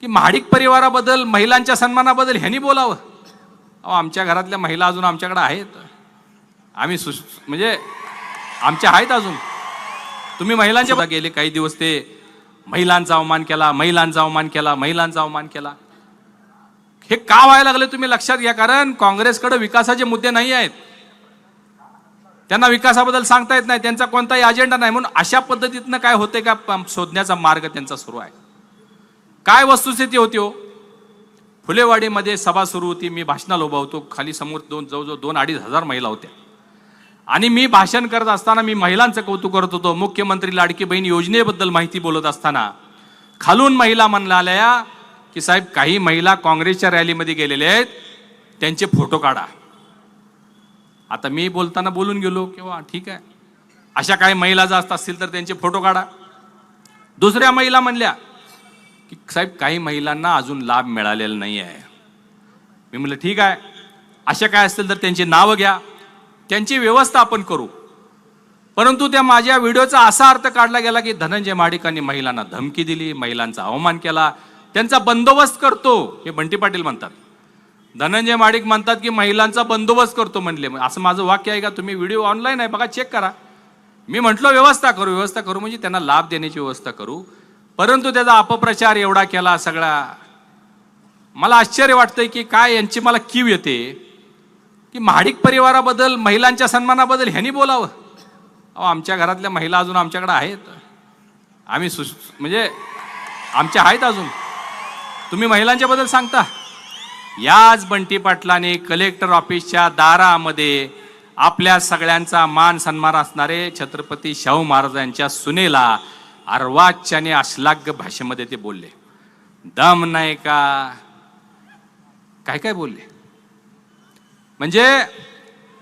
की महाडिक परिवाराबद्दल महिलांच्या सन्मानाबद्दल ह्यांनी बोलावं. अहो आमच्या घरातल्या महिला अजून आमच्याकडे आहेत. आम्ही सु म्हणजे आमच्या आहेत अजून. तुम्ही महिलांच्या गेले काही दिवस ते महिलांचा अवमान केला महिलांचा अवमान केला महिलांचा अवमान केला. हे का व्हायला लागले तुम्ही लक्षात घ्या कारण काँग्रेसकडे विकासाचे मुद्दे नाही आहेत. त्यांना विकासाबद्दल सांगता येत नाही त्यांचा कोणताही अजेंडा नाही म्हणून अशा पद्धतीतनं काय होते का प- शोधण्याचा मार्ग त्यांचा सुरू आहे. काय वस्तुस्थिती होती हो? फुलेवाडीमध्ये सभा सुरू होती मी भाषणाला उभा होतो. खाली समोर दोन जवळजवळ दोन अडीच हजार महिला होत्या. आणि मी भाषण करत असताना मी महिलांचं कौतुक करत होतो. मुख्यमंत्री लाडकी बहीण योजनेबद्दल माहिती बोलत असताना खालून महिला म्हणल्या की साहेब काही महिला काँग्रेसच्या रॅलीमध्ये गेलेले आहेत. त्यांचे फोटो काढा. आता मी बोलताना बोलून गेलो किंवा ठीक आहे. अशा काही महिला जास्त असतील तर त्यांचे फोटो काढा. दुसऱ्या महिला म्हणल्या की साहेब काही महिलांना अजून लाभ मिळालेला नाही आहे मी म्हणलं ठीक आहे. अशा काय असतील तर त्यांची नावं घ्या. त्यांची व्यवस्था आपण करू. परंतु त्या माझ्या व्हिडिओचा असा अर्थ काढला गेला की धनंजय महाडिकांनी महिलांना धमकी दिली महिलांचा अवमान केला. त्यांचा बंदोबस्त करतो हे बंटी पाटील म्हणतात. धनंजय माडिक म्हणतात की महिलांचा बंदोबस्त करतो म्हणले. असं माझं वाक्य आहे का? तुम्ही व्हिडिओ ऑनलाईन आहे बघा चेक करा. मी म्हटलो व्यवस्था करू व्यवस्था करू. म्हणजे त्यांना लाभ देण्याची व्यवस्था करू. परंतु त्याचा अपप्रचार एवढा केला सगळा. मला आश्चर्य वाटतंय की काय यांची मला कीव येते. की महाडिक परिवाराबद्दल महिलांच्या सन्मानाबद्दल ह्यांनी बोलावं. अहो आमच्या घरातल्या महिला अजून आमच्याकडे आहेत. आम्ही सु म्हणजे आमच्या आहेत अजून. तुम्ही महिलांच्याबद्दल सांगता. याच बंटी पाटलाने कलेक्टर ऑफिसच्या दारामध्ये आपल्या सगळ्यांचा मान सन्मान असणारे छत्रपती शाहू महाराजांच्या सुनेला अर्वाच्याने अश्लाघ्य भाषेमध्ये ते बोलले. दम नाही का? काय काय बोलले? म्हणजे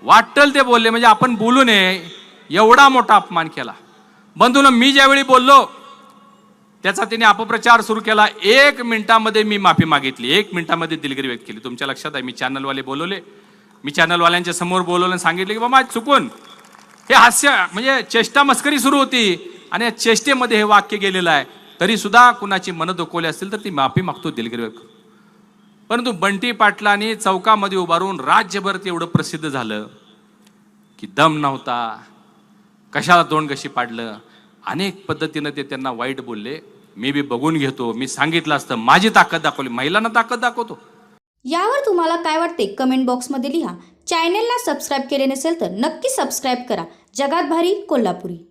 वाटल ते बोलले म्हणजे आपण बोलू नये एवढा मोठा अपमान केला. बंधून मी ज्यावेळी बोललो त्याचा तिने अपप्रचार सुरू केला. एक मिनिटामध्ये मी माफी मागितली. एक मिनिटामध्ये दिलगिरी व्यक्त केली. तुमच्या लक्षात आहे मी चॅनलवाले बोलवले. मी चॅनलवाल्यांच्या समोर बोलवलं आणि सांगितलं की बाबा चुकून. हे हास्य म्हणजे चेष्टा मस्करी सुरू होती. आणि या चेष्टेमध्ये हे वाक्य गेलेलं आहे. तरी सुद्धा कुणाची मन दुखवली असतील तर ती माफी मागतो दिलगिरी परंतु बंटी पाटलांनी चौकामध्ये उभारून राज्यभर ते एवढं प्रसिद्ध झालं की दम नव्हता. कशाला तोंड कशी पाडलं? अनेक पद्धतीनं ते त्यांना वाईट बोलले. मी बी बघून घेतो. मी सांगितलं असतं. माझी ताकद दाखवली. महिलांना ताकद दाखवतो. यावर तुम्हाला काय वाटते? कमेंट बॉक्समध्ये लिहा. चॅनेलला सबस्क्राईब केले नसेल तर नक्की सबस्क्राईब करा. जगात भारी कोल्हापुरी.